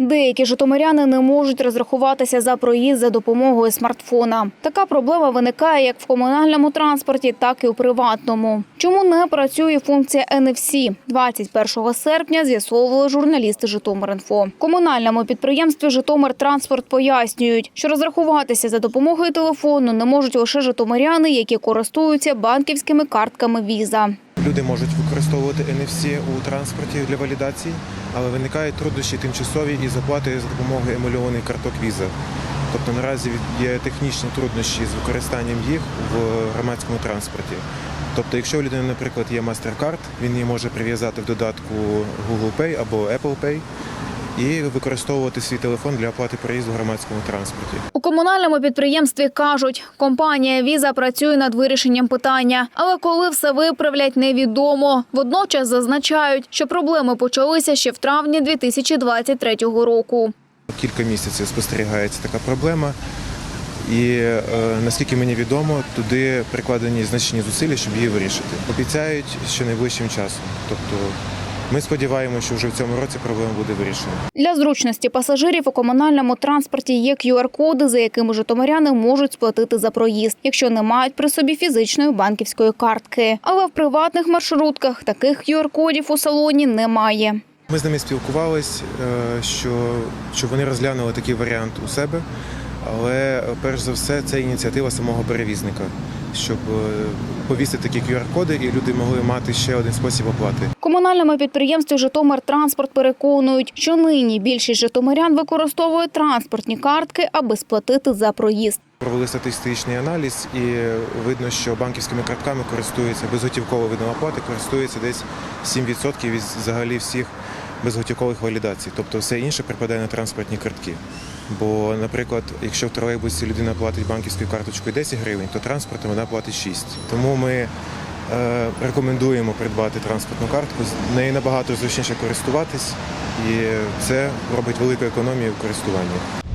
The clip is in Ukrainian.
Деякі житомиряни не можуть розрахуватися за проїзд за допомогою смартфона. Така проблема виникає як в комунальному транспорті, так і у приватному. Чому не працює функція NFC? 21 серпня з'ясовували журналісти Житомир.Інфо. Комунальному підприємстві Житомир-Транспорт пояснюють, що розрахуватися за допомогою телефону не можуть лише житомиряни, які користуються банківськими картками Віза. Люди можуть використовувати NFC у транспорті для валідації, але виникають труднощі тимчасові із оплатою за допомогою емульованих карток віза. Тобто наразі є технічні труднощі з використанням їх в громадському транспорті. Тобто, якщо у людини, наприклад, є MasterCard, він її може прив'язати в додатку Google Pay або Apple Pay і використовувати свій телефон для оплати проїзду в громадському транспорті. У комунальному підприємстві кажуть, компанія Віза працює над вирішенням питання, але коли все виправлять, невідомо. Водночас зазначають, що проблеми почалися ще в травні 2023 року. Кілька місяців спостерігається така проблема. І е, наскільки мені відомо, туди прикладені значні зусилля, щоб її вирішити. Обіцяють, що найближчим часом. Тобто ми сподіваємося, що вже в цьому році проблема буде вирішена. Для зручності пасажирів у комунальному транспорті є QR-коди, за якими житомиряни можуть сплатити за проїзд, якщо не мають при собі фізичної банківської картки. Але в приватних маршрутках таких QR-кодів у салоні немає. Ми з ними спілкувались, е, що, що вони розглянули такий варіант у себе, але перш за все це ініціатива самого перевізника, щоб е, повісити такі QR-коди і люди могли мати ще один спосіб оплати. Комунальному підприємстві Житомир-Транспорт переконують, що нині більшість житомирян використовує транспортні картки, аби сплатити за проїзд. Провели статистичний аналіз, і видно, що банківськими картками користуються безготівково видом оплати, користується десь 7% від взагалі всіх безготівкових валідацій. Тобто все інше припадає на транспортні картки. Бо, наприклад, якщо в тролейбусі людина платить банківською карточкою 10 гривень, то транспортом вона платить 6. Тому ми е, рекомендуємо придбати транспортну картку. З нею набагато зручніше користуватись, і це робить велику економію в користуванні.